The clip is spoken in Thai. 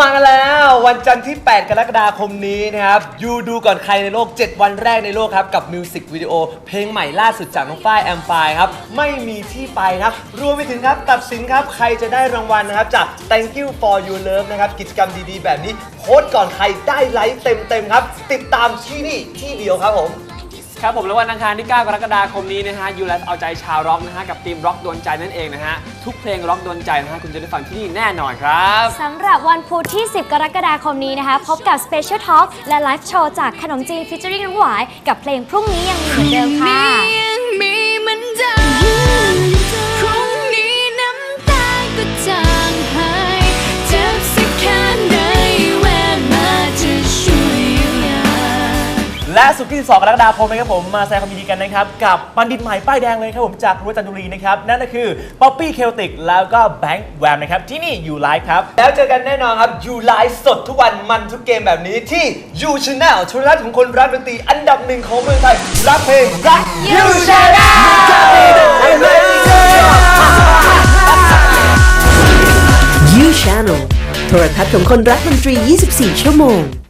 มาแล้ววันจันทร์ที่ 8 กรกฎาคมนี้นะครับยูดูก่อนใครในโลก 7 วันแรกในโลกครับ กับมิวสิกวิดีโอเพลงใหม่ล่าสุดจากน้องฝ้ายแอมไฟครับ ไม่มีที่ไปครับรวมไปถึงครับ ตัดสินครับ ใครจะได้รางวัลนะครับ จาก thank you for your love นะครับ กิจกรรมดีๆ แบบนี้โพสต์ก่อนใครได้ไลค์เต็มๆครับ ติดตามที่นี่ที่เดียวครับผม ครับผมแล้ววันอังคารที่ 9 กรกฎาคมนี้นะฮะยูแลเอาใจชาวร็อกนะฮะกับทีมร็อกดวนใจนั่นเองนะฮะทุกเพลงร็อกดวนใจนะฮะคุณจะได้ฟังที่นี่แน่นอนครับ สำหรับวันพุธที่ 10 กรกฎาคมนี้นะคะ พบกับ Special Talk และไลฟ์โชว์จากขนมจีนฟิชเจอริงน้องหวาย กับเพลงพรุ่งนี้ยังมีเหมือนเดิมค่ะ และสุดที่12กรกฎาคมนะครับผมมาแสดงความยินดีกันนะครับ กับบัณฑิตใหม่ป้ายแดงเลยครับผมจากรั้วจันทบุรีนะครับ นั่นก็คือป๊อปปี้เคลติกแล้วก็แบงค์แวมนะครับ ที่นี่อยู่ไลฟ์ครับ แล้วเจอกันแน่นอนครับยูไลฟ์สดทุกวันมันทุกเกมแบบนี้ที่ยูช n แนลโทรทัศน์ของคนรักดนตรีอันดับหนึ่งของเมืองไทยรักเพลงรักยูช n แนล You Channel โทรทัศน์ของคนรักดนตรี 24 ชั่วโมง